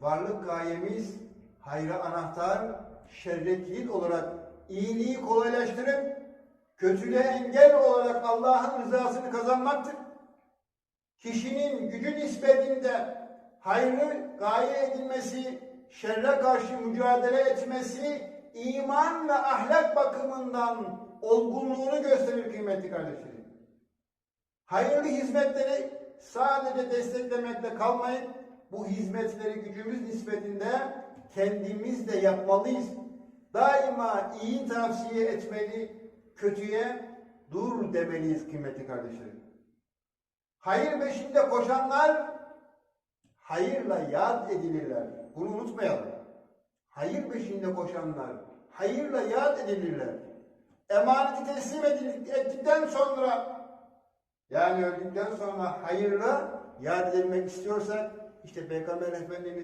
varlık gayemiz hayra anahtar, şerre kilit olarak iyiliği kolaylaştırıp kötülüğe engel olarak Allah'ın rızasını kazanmaktır. Kişinin gücü nispetinde hayrı gaye edilmesi, şerre karşı mücadele etmesi, iman ve ahlak bakımından olgunluğunu gösterir kıymetli kardeşlerim. Hayırlı hizmetleri sadece desteklemekle kalmayıp bu hizmetleri gücümüz nispetinde kendimiz de yapmalıyız. Daima iyi tavsiye etmeli, kötüye dur demeliyiz kıymetli kardeşlerim. Hayır peşinde koşanlar hayırla yad edilirler. Bunu unutmayalım. Hayır peşinde koşanlar hayırla yad edilirler. Emaneti teslim ettikten sonra yani öldükten sonra hayırla yad edilmek istiyorsak işte Peygamber Efendimiz